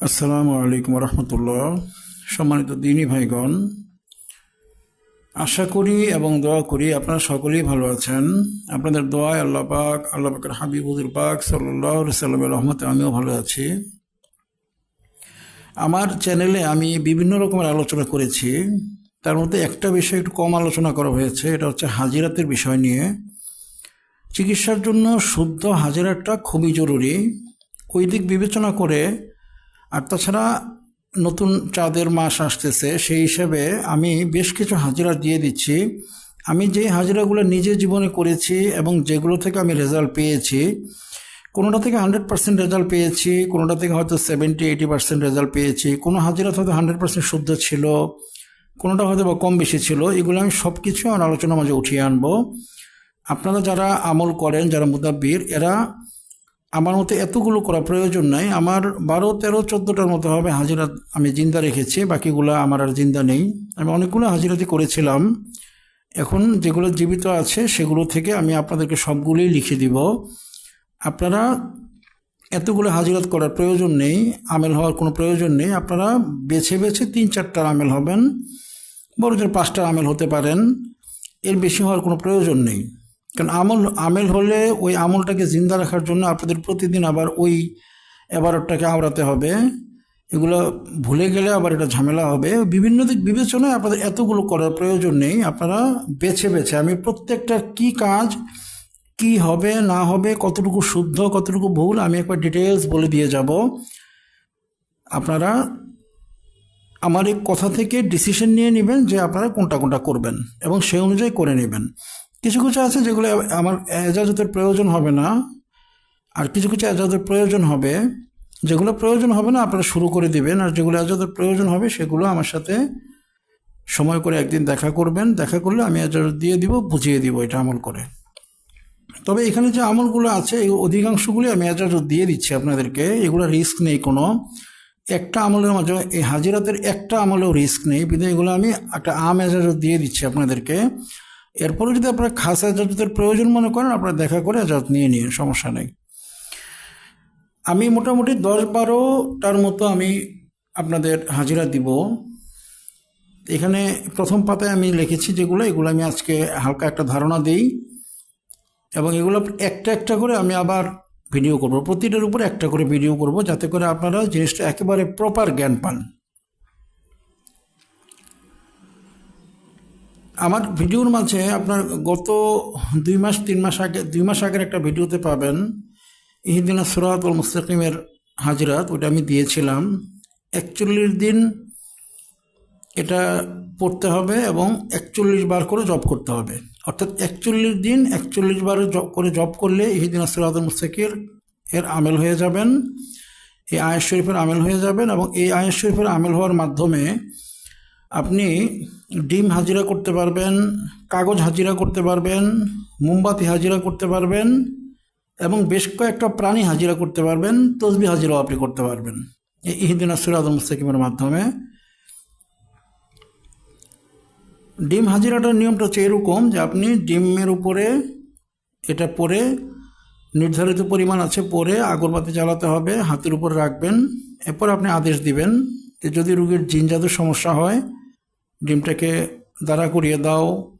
আসসালামু আলাইকুম রহমতুল্লাহ সম্মানিত দিনী ভাইগণ, আশা করি এবং দোয়া করি আপনারা সকলেই ভালো আছেন। আপনাদের দোয়ায় আল্লাহ পাক, আল্লাহ পাকের হাবিবুদুর পাক সাল্লাহ সাল্লামের রহমতে আমিও ভালো আছি। আমার চ্যানেলে আমি বিভিন্ন রকমের আলোচনা করেছি। তার মধ্যে একটা বিষয় একটু কম আলোচনা করা হয়েছে, এটা হচ্ছে হাজিরাতের বিষয় নিয়ে। চিকিৎসার জন্য শুদ্ধ হাজিরাটা খুবই জরুরি। ওই দিক বিবেচনা করে আর তাছাড়া নতুন চাঁদের মাস আসতেছে, সেই হিসাবে আমি বেশ কিছু হাজিরা দিয়ে দিচ্ছি। আমি যে হাজিরাগুলো নিজে জীবনে করেছি এবং যেগুলো থেকে আমি রেজাল্ট পেয়েছি, কোনোটা থেকে হান্ড্রেড পার্সেন্ট রেজাল্ট পেয়েছি, কোনোটা থেকে হয়তো সেভেন্টি এইটি পার্সেন্ট রেজাল্ট পেয়েছি, কোনো হাজিরা হয়তো হান্ড্রেড পার্সেন্ট শুদ্ধ ছিল, কোনোটা হয়তো বা কম বেশি ছিল, এগুলো আমি সব কিছু আমার আলোচনার মাঝে উঠিয়ে আনব। আপনারা যারা আমল করেন, যারা মুদাব্বির, এরা আমার মতে এতগুলো করা প্রয়োজন নাই। আমার বারো, তেরো, চোদ্দোটার মতো হবে হাজিরা আমি জিন্দা রেখেছি, বাকিগুলো আমার আর জিন্দা নেই। আমি অনেকগুলো হাজিরাতি করেছিলাম। এখন যেগুলো জীবিত আছে সেগুলো থেকে আমি আপনাদেরকে সবগুলোই লিখে দিব। আপনারা এতগুলো হাজিরাত করার প্রয়োজন নেই, আমেল হওয়ার কোনো প্রয়োজন নেই। আপনারা বেছে বেছে তিন, চারটার আমেল হবেন বড় পাঁচটার আমেল হতে পারেন। এর বেশি হওয়ার কোনো প্রয়োজন নেই। কারণ আমল, আমেল হলে ওই আমলটাকে জিন্দা রাখার জন্য আপনাদের প্রতিদিন আবার ওই এবারটাকে আওড়াতে হবে। এগুলো ভুলে গেলে আবার এটা ঝামেলা হবে। বিভিন্ন দিক বিবেচনায় আপনাদের এতগুলো করার প্রয়োজন নেই। আপনারা বেছে বেছে, আমি প্রত্যেকটা কি কাজ, কি হবে, না হবে, কতটুকু শুদ্ধ, কতটুকু ভুল, আমি একবার ডিটেলস বলে দিয়ে যাব। আপনারা আমার এই কথা থেকে ডিসিশন নিয়ে নেবেন যে আপনারা কোনটা কোনটা করবেন এবং সেই অনুযায়ী করে নেবেন। কিছু কিছু আছে যেগুলো আমার এজাজতের প্রয়োজন হবে না, আর কিছু কিছু এজাজতের প্রয়োজন হবে। যেগুলো প্রয়োজন হবে না, আপনারা শুরু করে দিবেন, আর যেগুলো এজাজতের প্রয়োজন হবে, সেগুলো আমার সাথে সময় করে একদিন দেখা করবেন। দেখা করলে আমি এজাজত দিয়ে দিব, বুঝিয়ে দিব এটা আমল করে। তবে এখানে যে আমলগুলো আছে, এই অধিকাংশগুলি আমি এজাজত দিয়ে দিচ্ছি আপনাদেরকে। এগুলো রিস্ক নেই কোনো। একটা আমলের মাঝে, এই হাজিরাতের একটা আমলেও রিস্ক নেই। কিন্তু এগুলো আমি একটা আম এজাজত দিয়ে দিচ্ছি আপনাদেরকে। এরপরে যদি আপনারা খাস এজাজতের প্রয়োজন মনে করেন, আপনারা দেখা করে এজাজত নিয়ে নিন, সমস্যা নেই। আমি মোটামুটি দশ বারোটার মতো আমি আপনাদের হাজিরা দিব। এখানে প্রথম পাতায় আমি লিখেছি যেগুলো, এগুলো আমি আজকে হালকা একটা ধারণা দিই এবং এগুলো একটা একটা করে আমি আবার ভিডিও করব। প্রতিটার উপর একটা করে ভিডিও করব, যাতে করে আপনারা জিনিসটা একেবারে প্রপার জ্ঞান পান। আমার ভিডিওর মাঝে আপনার গত দুই মাস, তিন মাস আগে, দুই মাস আগের একটা ভিডিওতে পাবেন। ইহিদিনা সুরাত ও মুস্তাকিমের হাজিরাত ওটা আমি দিয়েছিলাম। একচল্লিশ দিন এটা পড়তে হবে এবং একচল্লিশ বার করে জব করতে হবে। অর্থাৎ একচল্লিশ দিন একচল্লিশ বার জব করে জব করলে ইহিদিনা সুরাত মুস্তাকির এর আমেল হয়ে যাবেন, এই আয়েশ শরীফের আমেল হয়ে যাবেন এবং এই আয়েশ শরীফের আমেল হওয়ার মাধ্যমে আপনি ডিম হাজিরা করতে পারবেন, কাগজ হাজিরা করতে পারবেন, মোমবাতি হাজিরা করতে পারবেন এবং বেশ কয়েকটা প্রাণী হাজিরা করতে পারবেন তসবি হাজিরাও আপনি করতে পারবেন। এই ইহিদিন আসুরাদ মুস্তাকিমের মাধ্যমে। ডিম হাজিরাটার নিয়মটা হচ্ছে এরকম যে আপনি ডিমের উপরে এটা পরে নির্ধারিত পরিমাণ আছে পরে আগরবাতি জ্বালাতে হবে, হাতের উপর রাখবেন, এরপর আপনি আদেশ দিবেন যে যদি রুগীর জিন জাদুর সমস্যা হয় ডিমটাকে দাঁড়া করিয়ে দাও,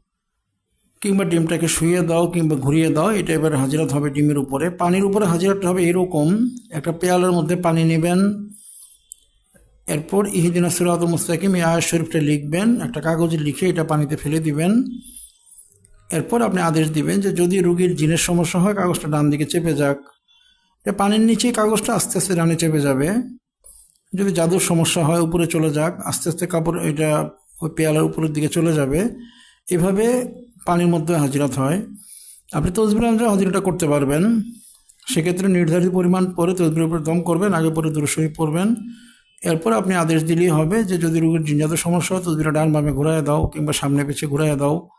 কিংবা ডিমটাকে শুয়ে দাও, কিংবা ঘুরিয়ে দাও এটা এবার হাজিরাত হবে ডিমের উপরে। পানির উপরে হাজিরাতটা হবে এরকম, একটা পেয়ালের মধ্যে পানি নেবেন। এরপর ইহিদিন সিরাত মুস্তাকিম আয়াস শরীফটা লিখবেন, একটা কাগজে লিখে এটা পানিতে ফেলে দিবেন। এরপর আপনি আদেশ দিবেন যে যদি রুগীর জিনের সমস্যা হয়, কাগজটা ডান দিকে চেপে যাক। এটা পানির নিচেই কাগজটা আস্তে আস্তে ডানে চেপে যাবে। যদি জাদুর সমস্যা হয়, উপরে চলে যাক, আস্তে আস্তে কাপড়, এটা ওই পেয়ালার উপরের দিকে চলে যাবে। এভাবে পানির মধ্যে হাজিরাত হয়। আপনি তসবির অনুযায়ী হাজিরাটা করতে পারবেন। সেক্ষেত্রে নির্ধারিত পরিমাণ পরে তসবির উপরে দম করবেন, আগে পরে দুরসই পড়বেন। এরপর আপনি আদেশ দিলেই হবে যে যদি রোগীর জিনজাত সমস্যা হয় তসবিরা ডান বামে ঘুরাই দাও কিংবা সামনে পিছিয়ে ঘুরাই দাও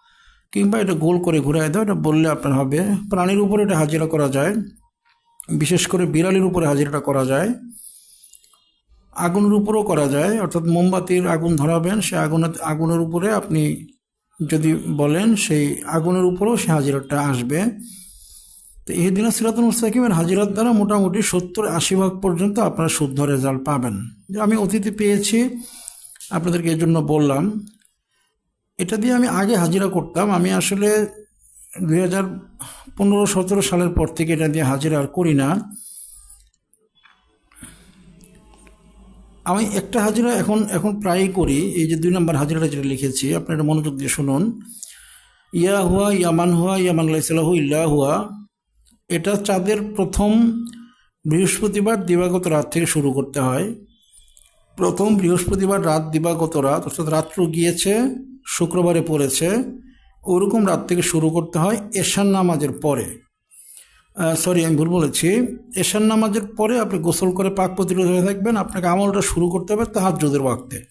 কিংবা এটা গোল করে ঘুরাই দাও, এটা বললে আপনার হবে। প্রাণীর উপরে এটা হাজিরা করা যায়। বিশেষ করে বিড়ালির উপরে হাজিরাটা করা যায়। আগুনের উপরেও করা যায়, অর্থাৎ মোমবাতির আগুন ধরাবেন, সে আগুনের আগুনের উপরে আপনি যদি বলেন সেই আগুনের উপরেও সে হাজিরাটা আসবে। তো এই দিন সিরাতুল মুস্তাকিমের হাজিরাত দ্বারা মোটামুটি সত্তর আশি ভাগ পর্যন্ত আপনারা শুদ্ধ রেজাল্ট পাবেন। যে আমি অতীতে পেয়েছি, আপনাদেরকে এই জন্য বললাম। এটা দিয়ে আমি আগে হাজিরা করতাম। আমি আসলে দুই হাজার পনেরো সতেরো সালের পর থেকে এটা দিয়ে হাজিরা আর করি না। আমি একটা হাজিরা এখন এখন প্রায়ই করি, এই যে দুই নম্বর হাজিরাটা যেটা লিখেছি, আপনারা মনোযোগ দিয়ে শুনুন। ইয়া হুয়া, ইয়ামান হুয়া, ইয়ামান লাইসালাহু ইল্লা হুয়া। এটা চাঁদের প্রথম বৃহস্পতিবার দিবাগত রাত থেকে শুরু করতে হয়। প্রথম বৃহস্পতিবার রাত দিবাগত রাত, অর্থাৎ রাত্র গিয়েছে, শুক্রবারে পড়েছে, ওরকম রাত থেকে শুরু করতে হয় এশান নামাজের পরে। সরি, আমি ভুল বলেছি। এশান নামাজের পরে আপনি গোসল করে পাক প্রতিরোধ হয়ে থাকবেন, আপনাকে আমলটা শুরু করতে হবে তাহার যোদের ওয়াক্তে।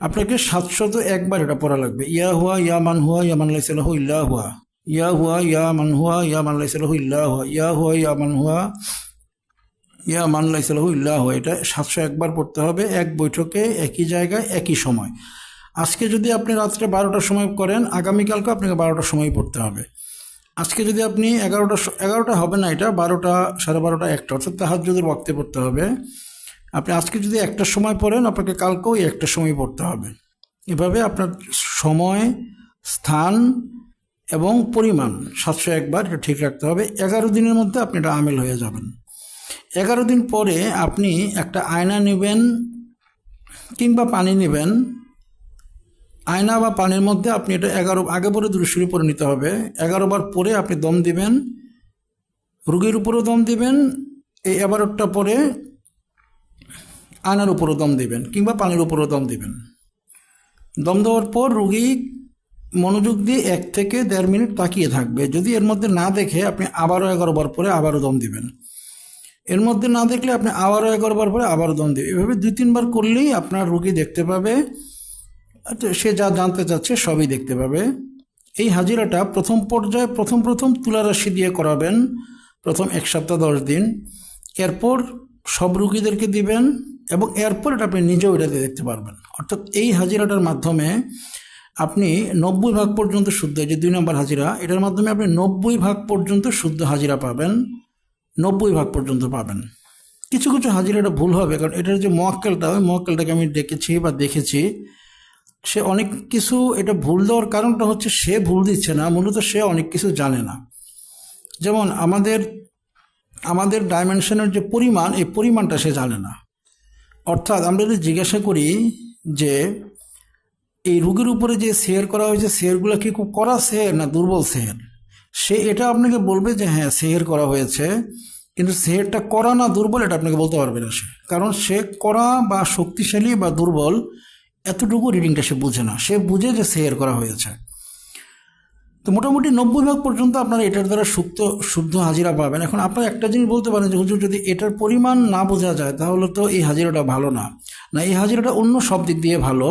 আপনাকে সাতশত একবার এটা পড়া লাগবে। ইয়া হুয়া, ইয়া মান হুয়া, ইয়া মান লাইসালাহু ইল্লা হুয়া। ইয়া হুয়া, ইয়া মান হুয়া, ইয়া মান লাইসালাহু ইল্লা হুয়া। ইয়া হুয়া, ইয়া মান হুয়া, ইয়া মান লাইসালাহু ইল্লা হুয়া। এটা সাতশো একবার পড়তে হবে এক বৈঠকে, একই জায়গায়, একই সময়। আজকে যদি আপনি রাত্রে বারোটার সময় করেন আগামীকালকে আপনাকে বারোটার সময় পড়তে হবে। আজকে যদি আপনি এগারোটা এগারোটা হবে না এটা, বারোটা, সাড়ে বারোটা একটা, অর্থাৎ তাহাজ্জুদের ওয়াক্তে পড়তে হবে। আপনি আজকে যদি একটার সময় পড়েন, আপনাকে কালকেও একটার সময় পড়তে হবে। এভাবে আপনার সময়, স্থান এবং পরিমাণ সাতশো একবার এটা ঠিক রাখতে হবে। এগারো দিনের মধ্যে আপনি এটা আমেল হয়ে যাবেন। এগারো দিন পরে আপনি একটা আয়না নেবেন কিংবা পানি নেবেন। আয়না বা পানির মধ্যে আপনি এটা এগারো, আগে পরে দুরুশুরি পরে নিতে হবে। এগারো বার পরে আপনি দম দিবেন। রুগীর উপরেও দম দিবেন। এই এগারোটা পরে আয়নার উপরও দম দিবেন কিংবা পানির উপরও দম দিবেন। দম দেওয়ার পর রুগী মনোযোগ দিয়ে এক থেকে দেড় মিনিট তাকিয়ে থাকবে। যদি এর মধ্যে না দেখে, আপনি আবারও এগারো বার পরে আবারও দম দিবেন। এর মধ্যে না দেখলে আপনি আবারও এগারো বার পরে আবারও দম দিবেন। এভাবে দুই তিনবার করলেই আপনার রুগী দেখতে পাবে। সে যা জানতে চাচ্ছে সবই দেখতে পাবে। এই হাজিরাটা প্রথম পর্যায়ে প্রথম প্রথম তুলারাশি দিয়ে করাবেন, প্রথম এক সপ্তাহ দশ দিন। এরপর সব রুগীদেরকে দিবেন এবং এরপর এটা আপনি নিজেও এটাতে দেখতে পারবেন। অর্থাৎ এই হাজিরাটার মাধ্যমে আপনি নব্বই ভাগ পর্যন্ত শুদ্ধ যে দুই নম্বর হাজিরা, এটার মাধ্যমে আপনি নব্বই ভাগ পর্যন্ত শুদ্ধ হাজিরা পাবেন, নব্বই ভাগ পর্যন্ত পাবেন। কিছু কিছু হাজিরাটা ভুল হবে, কারণ এটার যে মোয়াক্কেলটা ওই মোয়াক্কেলটাকে আমি ডেকেছি বা দেখেছি। সে অনেক কিছু, এটা ভুল দেওয়ার কারণটা হচ্ছে সে ভুল দিচ্ছে না, মূলত সে অনেক কিছু জানে না। যেমন আমাদের আমাদের ডাইমেনশনের যে পরিমাণ, এই পরিমাণটা সে জানে না। অর্থাৎ আমরা যদি জিজ্ঞাসা করি যে, এই রুগীর উপরে যে শেয়ার করা হয়েছে শেয়ারগুলো কি খুব করা শেয়ার না দুর্বল শেয়ার সে এটা আপনাকে বলবে যে হ্যাঁ শেয়ার করা হয়েছে, কিন্তু শেয়ারটা করা না দুর্বল, এটা আপনাকে বলতে পারবে না সে। কারণ সে করা বা শক্তিশালী বা দুর্বল এতটুকু রিডিংটা সে বুঝে না। সে বুঝে যে শেয়ার করা হয়েছে। তো মোটামুটি নব্বই ভাগ পর্যন্ত আপনারা এটার দ্বারা সুক্ত শুদ্ধ হাজিরা পাবেন। এখন আপনারা একটা জিনিস বলতে পারেন যে, হুজুর, যদি এটার পরিমাণ না বোঝা যায়, তাহলে তো এই হাজিরাটা ভালো না। না, এই হাজিরাটা অন্য সব দিক দিয়ে ভালো।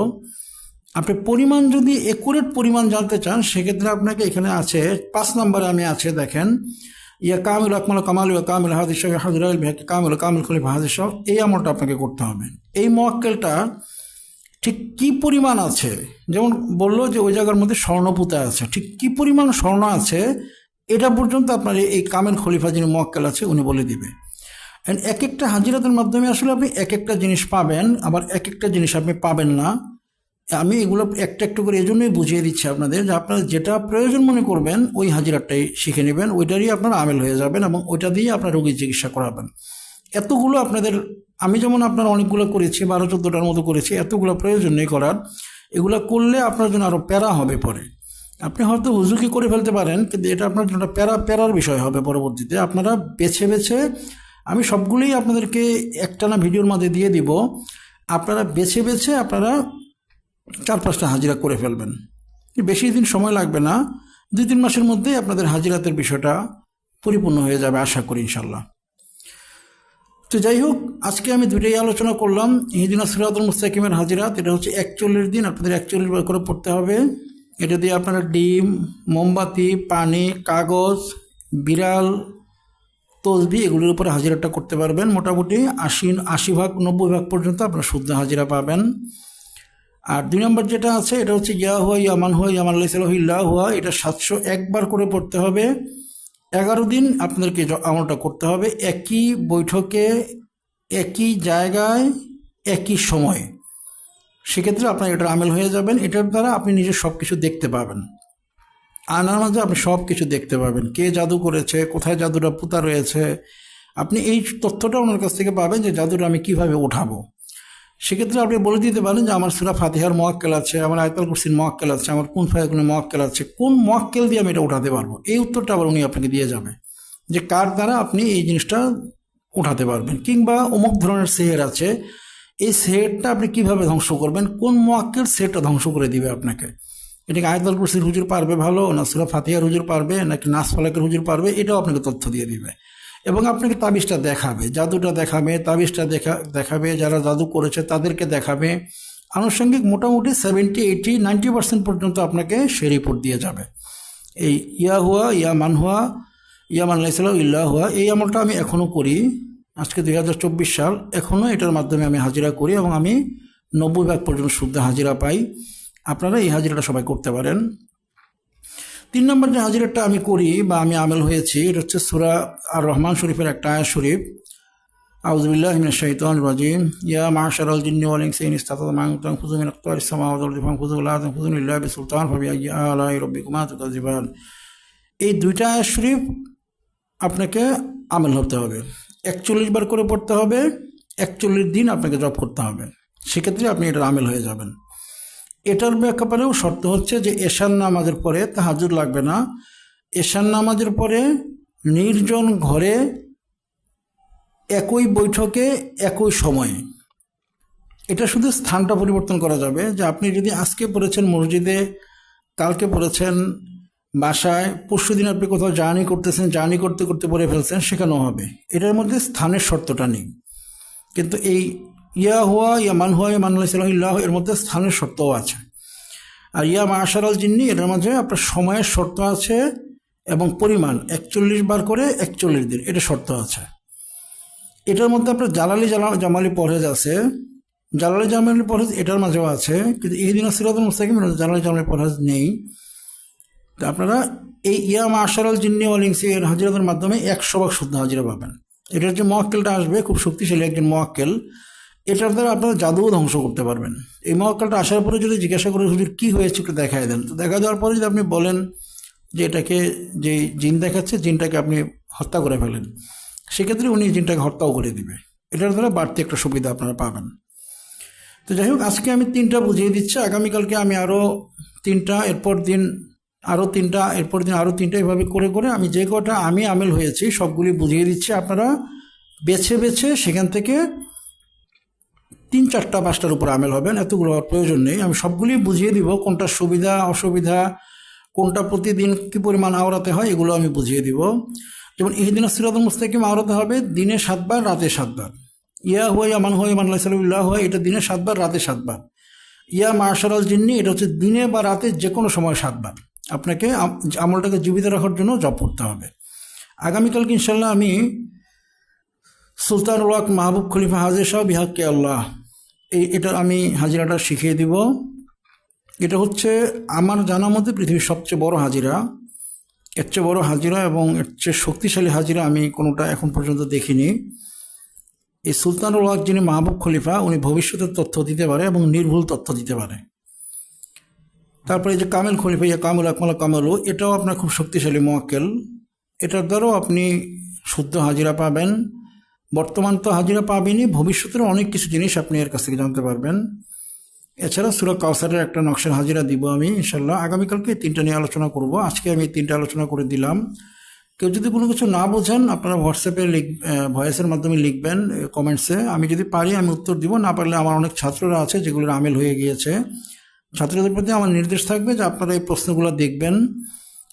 আপনি পরিমাণ যদি একুরেট পরিমাণ জানতে চান, সেক্ষেত্রে আপনাকে এখানে আছে, পাঁচ নম্বরে আমি আছে, দেখেন, ইয়া কামিল আকমাল কামাল ইয়া কামিল হাদিস হাজির কামিল কামিল খলিফা হাদিস এই আমলটা আপনাকে করতে হবে। এই মোয়াক্কেলটা ঠিক কি পরিমাণ আছে? যেমন বলল যে ওই জায়গার মধ্যে স্বর্ণপুতা আছে। ঠিক কি পরিমাণ স্বর্ণ আছে? এটা পর্যন্ত আপনার এই কামেল খলিফা যিনি মোয়াক্কেল আছে, উনি বলে দিবে। অ্যান্ড এক একটা হাজিরাতের মাধ্যমে আসলে আপনি এক একটা জিনিস পাবেন, আবার এক একটা জিনিস আপনি পাবেন না। আমি এগুলো একটা একটু করে এই জন্যই বুঝিয়ে দিচ্ছি আপনাদের যে আপনারা যেটা প্রয়োজন মনে করবেন, ওই হাজিরাটাই শিখে নেবেন। ওইটারই আপনার আমেল হয়ে যাবেন এবং ওইটা দিয়ে আপনার রোগীর চিকিৎসা করাবেন। এতগুলো আপনাদের আমি যেমন আপনার অনেকগুলো করেছি, বারো চোদ্দোটার মতো করেছি, এতগুলো প্রয়োজন নেই করার। এগুলো করলে আপনার জন্য আরও প্যারা হবে পরে। আপনি হয়তো হুজুকি করে ফেলতে পারেন, কিন্তু এটা আপনার জন্য প্যারা, প্যারার বিষয় হবে পরবর্তীতে। আপনারা বেছে বেছে আমি সবগুলোই আপনাদেরকে একটানা ভিডিওর মাঝে দিয়ে দিব। আপনারা বেছে বেছে আপনারা চার পাঁচটা হাজিরা করে ফেলবেন। বেশি দিন সময় লাগবে না। দুই, তিন মাসের মধ্যেই আপনাদের হাজিরাতের বিষয়টা পরিপূর্ণ হয়ে যাবে, আশা করি ইনশাল্লাহ তো যাই হোক, আজকে আমি দুটাই আলোচনা করলাম। ইহিদিনা সিরাতুল মুস্তাকিমের হাজিরাত, এটা হচ্ছে একচল্লিশ দিন, আপনাদের একচল্লিশ বার করে পড়তে হবে। এটা দিয়ে আপনারা ডিম, মোমবাতি, পানি, কাগজ, বিড়াল, তসবি, এগুলোর উপরে হাজিরাটা করতে পারবেন। মোটামুটি আশি আশি ভাগ, নব্বই ভাগ পর্যন্ত আপনারা শুদ্ধ হাজিরা পাবেন। আর দুই নম্বর যেটা আছে, এটা হচ্ছে ইয়া হুয়া ইয়ামান হুয়া, ইয়ামান আল্লাহ হুয়া, এটা সাতশো একবার করে পড়তে হবে। এগারো দিন আপনাদেরকে আমলটা করতে হবে একই বৈঠকে, একই জায়গায়, একই সময়। সেক্ষেত্রে আপনার এটার আমেল হয়ে যাবেন। এটার দ্বারা আপনি নিজে সব কিছু দেখতে পাবেন। আনার মাঝে আপনি সব কিছু দেখতে পাবেন। কে জাদু করেছে, কোথায় জাদুটা পুঁতা রয়েছে। আপনি এই তথ্যটা ওনার কাছ থেকে পাবেন যে জাদুটা আমি কীভাবে ওঠাবো। সেক্ষেত্রে আপনি বলে দিতে পারেন যে আমার সুরা ফাতিহার মহাক্কেল আছে, আমার আয়তাল কুরসির মহাক্কেল আছে, আমার কোন ফায়াগুলো মহাক্কেল আছে, কোন মহাক্কেল দিয়ে আমি এটা উঠাতে পারব? এই উত্তরটা আবার উনি আপনাকে দিয়ে যাবে যে কার দ্বারা আপনি এই জিনিসটা উঠাতে পারবেন। কিংবা অমুক ধরনের সেহের আছে, এই সেহেরটা আপনি কীভাবে ধ্বংস করবেন? কোন মহাক্কেল সেটটা ধ্বংস করে দিবে আপনাকে? এটাকে আয়তাল কুরসির হুজুর পারবে ভালো, না সুরা ফাতিহার হুজুর পারবে, নাকি নাস ফালাকের হুজুর পারবে? এটাও আপনাকে তথ্য দিয়ে দিবে। এবং আপনাকে তাবিজটা দেখাবে, জাদুটা দেখাবে, তাবিজটা দেখা, দেখাবে, যারা জাদু করেছে তাদেরকে দেখাবে। আনুষঙ্গিক মোটামুটি সেভেন্টি এইটি নাইনটি পার্সেন্ট পর্যন্ত আপনাকে সে রিপোর্ট দিয়ে যাবে। এই ইয়া হুয়া, ইয়া মান হুয়া, ইয়া মান লাইসাল্লাহ ইল্লাহ হুয়া, এই আমলটা আমি এখনও করি। আজকে দুই হাজার চব্বিশ সাল এখনও এটার মাধ্যমে আমি হাজিরা করি এবং আমি নব্বই ভাগ পর্যন্ত শুদ্ধ হাজিরা পাই। আপনারা এই হাজিরাটা সবাই করতে পারেন। তিন নম্বর যে হাজিরাটা আমি করি বা আমি আমেল হয়েছি, এটা হচ্ছে সুরা আর রহমান শরীফের একটা আয়া শরীফ। আউজবিল্লাহ ইয়া এই দুইটা আয়াত শরীফ আপনাকে আমেল হতে হবে। একচল্লিশ বার করে পড়তে হবে, একচল্লিশ দিন আপনাকে জব করতে হবে। সেক্ষেত্রে আপনি এটা আমেল হয়ে যাবেন। এটার ব্যাপারেও শর্ত হচ্ছে যে এশান নামাজের পরে তাহাজুর লাগবে না। এশান নামাজের পরে নির্জন ঘরে একই বৈঠকে একই সময়ে। এটা শুধু স্থানটা পরিবর্তন করা যাবে যে আপনি যদি আজকে পড়েছেন মসজিদে, কালকে পড়েছেন বাসায়, পরশু দিন আপনি কোথাও জার্নি করতেছেন, জার্নি করতে করতে পড়ে ফেলছেন, সেখানেও হবে। এটার মধ্যে স্থানের শর্তটা নেই। কিন্তু এই ইয়া হুয়া, ইয়া মান হুয়া, ইয়া মান ইল্লাহ, এর মধ্যে স্থানের শর্তও আছে। আর ইয়া মাশারাল জিন্নি, এটার মাঝে আপনার সময়ের শর্ত আছে এবং পরিমাণ, একচল্লিশ বার করে একচল্লিশ দিন, এটা শর্ত আছে। এটার মধ্যে আপনার জালালি জালা- জামালি পরহেজ আছে। জালালি জামালি পরহেজ এটার মাঝেও আছে, কিন্তু এই দিন সিরাতুল মুস্তাকিম জালালি জামালি পরহেজ নেই। তো আপনারা এই ইয়া মাশারাল জিন্নি ওয়ালিংসি এর হাজিরাদের মাধ্যমে একশো ভাগ শুদ্ধ হাজিরা পাবেন। এটার যে মহাক্কেলটা আসবে, খুব শক্তিশালী একজন মহাক্কেল এটার দ্বারা আপনারা জাদুও ধ্বংস করতে পারবেন। এই মহাক্কেলটা আসার পরে যদি জিজ্ঞাসা করে হুজুর, কী হয়েছে? একটু দেখায় দেন। তো দেখা দেওয়ার পরে যদি আপনি বলেন যে এটাকে, যে জিন দেখাচ্ছে, জিনটাকে আপনি হত্যা করে ফেলেন, সেক্ষেত্রে উনি জিনটাকে হত্যাও করে দিবে। এটার দ্বারা বাড়তি একটা সুবিধা আপনারা পাবেন। তো যাই হোক, আজকে আমি তিনটা বুঝিয়ে দিচ্ছি। আগামীকালকে আমি আরও তিনটা, এরপর দিন আরও তিনটা, এরপর দিন আরও তিনটা এভাবে করে করে আমি যে কটা আমি আমেল হয়েছি, সবগুলি বুঝিয়ে দিচ্ছি। আপনারা বেছে বেছে সেখান থেকে তিন চারটা পাঁচটার উপর আমেল হবেন এতগুলো প্রয়োজন নেই। আমি সবগুলি বুঝিয়ে দিব, কোনটা সুবিধা, অসুবিধা, কোনটা প্রতিদিন কী পরিমাণ আওড়াতে হয়, এগুলো আমি বুঝিয়ে দিব। যেমন ইহদিন সিরাতুল মুস্তাকিম আওড়াতে হবে দিনে সাতবার, রাতে সাতবার। ইয়া হুয়া ইয়া মান হুয়া ইয়া মান লাইসাল্লাহ হুয়া, এটা দিনে সাতবার, রাতে সাতবার। ইয়া মাশারাল জিন্নি, এটা হচ্ছে দিনে বা রাতে যে কোনো সময় সাতবার। আপনাকে আম- আমলটাকে জীবিত রাখার জন্য জব করতে হবে। আগামীকালকে ইনশাল্লাহ আমি সুলতানুল ওয়াক মাহবুব খলিফা হাজির শাহ বিহাক্কে আল্লাহ এই এটা আমি হাজিরাটা শিখিয়ে দিব। এটা হচ্ছে আমার জানা মধ্যে পৃথিবীর সবচেয়ে বড় হাজিরা। এর চেয়ে বড় হাজিরা এবং এর চেয়ে শক্তিশালী হাজিরা আমি কোনোটা এখন পর্যন্ত দেখিনি। এই সুলতানুল ওয়াক যিনি মাহবুব খলিফা, উনি ভবিষ্যতের তথ্য দিতে পারে এবং নির্ভুল তথ্য দিতে পারে। তারপরে যে কামেল খলিফা, ইয়া কামুল আকমাল কামালু, এটাও আপনার খুব শক্তিশালী মোয়াক্কেল। এটার দ্বারাও আপনি শুদ্ধ হাজিরা পাবেন। বর্তমান তো হাজিরা পাবেনই, ভবিষ্যতের অনেক কিছু জিনিস আপনি এর কাছ থেকে জানতে পারবেন। এছাড়া সুরা কাউসারের একটা নকশার হাজিরা দিব আমি ইনশাল্লাহ আগামীকালকে তিনটা নিয়ে আলোচনা করব। আজকে আমি তিনটা আলোচনা করে দিলাম। কেউ যদি কোনো কিছু না বোঝেন, আপনারা হোয়াটসঅ্যাপে লিখ ভয়েসের মাধ্যমে লিখবেন কমেন্টসে আমি যদি পারি, আমি উত্তর দিব। না পারলে আমার অনেক ছাত্ররা আছে, যেগুলোর আমেল হয়ে গিয়েছে। ছাত্রদের প্রতি আমার নির্দেশ থাকবে যে আপনারা এই প্রশ্নগুলো দেখবেন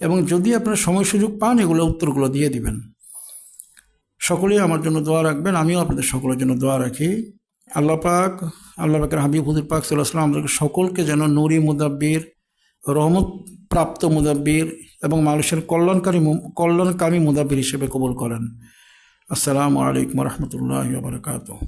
এবং যদি আপনারা সময় সুযোগ পান, এগুলো উত্তরগুলো দিয়ে দিবেন। সকলেই আমার জন্য দোয়া রাখবেন, আমিও আপনাদের সকলের জন্য দোয়া রাখি। আল্লাহ পাক, আল্লাহ পাকের হাবিব হুজুর পাক আসলাম আমাদেরকে সকলকে যেন নুরি মুদাব্বির রহমত প্রাপ্ত মুদাব্বির এবং মানুষের কল্যাণকারী কল্যাণকামী মুদাব্বির হিসেবে কবুল করেন। আসসালামু আলাইকুম রহমতুল্লাহ বারকাতুহ।